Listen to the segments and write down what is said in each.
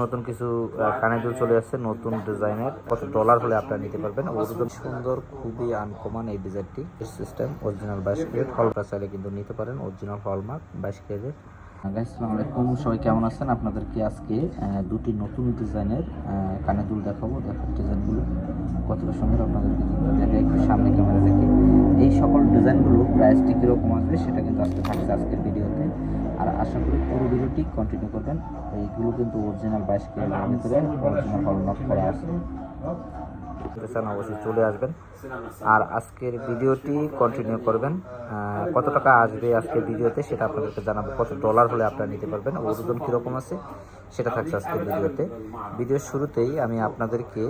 নতুন কিছু কানে দুল চলে আসছে নতুন ডিজাইনের। কত ডলার হলে আপনারা নিতে পারবেন। ওরকম সুন্দর খুবই আনকমন এই ডিজাইনটি। সিস্টেম অরিজিনাল বাইশ ক্যারেট। হলটা চাইলে কিন্তু নিতে পারেন অরিজিনাল হলমার্ক বাইশ ক্যারেট। আসসালামু আলাইকুম সবাই কেমন আছেন? আপনাদেরকে আজকে দুটি নতুন ডিজাইনের আহ, কানে দুল দেখাবো। দেখেন ডিজাইনগুলো কতটা সুন্দর আপনাদেরকে দেখে একটু সামনে ক্যামেরা ডিজাইনগুলো প্রাইসটি কীরকম আসবে, সেটা কিন্তু আজকে থাকছে আজকের ভিডিওতে। আর আশা করি পুরো ভিডিওটি কন্টিনিউ করবেন। এইগুলো কিন্তু অরিজিনাল বাইশ কেজির ভিতরে অরিজিনাল হলমার্ক করা আছে। অবশ্যই চলে আসবেন। আর আজকের ভিডিওটি কন্টিনিউ করবেন। কত টাকা আসবে আজকের ভিডিওতে সেটা আপনাদেরকে জানাব। কত ডলার হলে আপনারা নিতে পারবেন ওজন কীরকম আছে। সেটা থাকছে আজকের ভিডিওতে। ভিডিওর শুরুতেই আমি আপনাদেরকে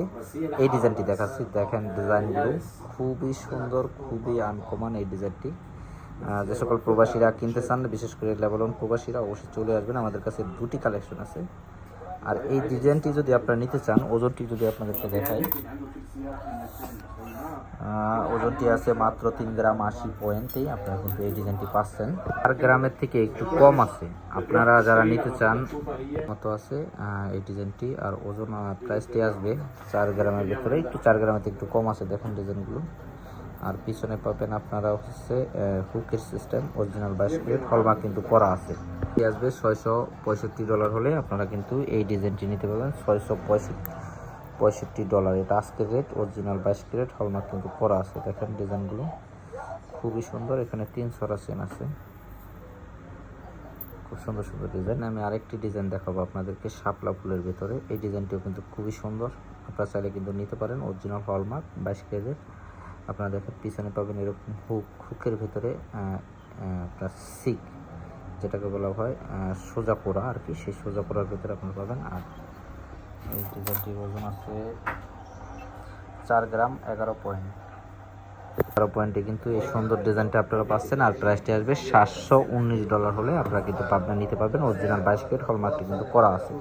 এই ডিজাইনটি দেখাচ্ছি। দেখেন ডিজাইনগুলো খুবই সুন্দর খুবই আনকমন এই ডিজাইনটি। যে সকল প্রবাসীরা কিনতে চান বিশেষ করে লেবলন প্রবাসীরা অবশ্যই চলে আসবেন। আমাদের কাছে দুটি কালেকশন আছে। আর এই ডিজাইনটি যদি আপনারা নিতে চান, ওজনটি যদি আপনাদেরকে দেখাই। ওজনটি আছে মাত্র তিন গ্রাম আশি পয়েন্টেই আপনারা কিন্তু এই ডিজাইনটি পাচ্ছেন। আর গ্রামের থেকে একটু কম আছে। আপনারা যারা নিতে চান, মতো আছে এই ডিজাইনটি। আর ওজন প্রাইসটি আসবে চার গ্রামের ভিতরে। একটু চার গ্রামের থেকে একটু কম আছে, দেখেন ডিজাইনগুলো। আর পিছনে পাবেন আপনারা হচ্ছে হুকের সিস্টেম অরিজিনাল বাইশ প্লেট হলমার্ক কিন্তু করা আছে। আসবে ছয়শো পঁয়ষট্টি ডলার হলে। আপনারা কিন্তু এই ডিজাইনটি নিতে পারবেন ছয়শো পঁয়ষট্টি পঁয়ষট্টি ডলার। এটা আজকের রেট অরিজিনাল বাইশ ক্যারেট হলমার্ক কিন্তু করা আছে। দেখেন ডিজাইনগুলো খুবই সুন্দর। এখানে তিন ছড়া চেন আছে। খুব সুন্দর সুন্দর ডিজাইন। আমি আরেকটি ডিজাইন দেখাবো আপনাদেরকে শাপলা ফুলের ভেতরে। এই ডিজাইনটিও কিন্তু খুবই সুন্দর। আপনারা চাইলে কিন্তু নিতে পারেন অরিজিনাল হলমার্ক বাইশ ক্যারেট আপনারা দেখেন পিছনে পাবেন এরকম হুক, হুকের ভেতরে আপনার সিক যেটাকে বলা হয় সোজা পোড়া আর কি সেই সোজা পোড়ার ভেতরে আপনারা পাবেন আর এই ডিজাইনটির ওজন আছে, চার গ্রাম এগারো পয়েন্ট। এগারো পয়েন্টে কিন্তু এই সুন্দর ডিজাইনটা আপনারা পাচ্ছেন আর প্রাইসটি আসবে সাতশো উনিশ ডলার হলে আপনারা কিন্তু পাবনা, নিতে পারবেন। অরিজিনাল বাইশ কেট হলমার্কটি কিন্তু করা আছে।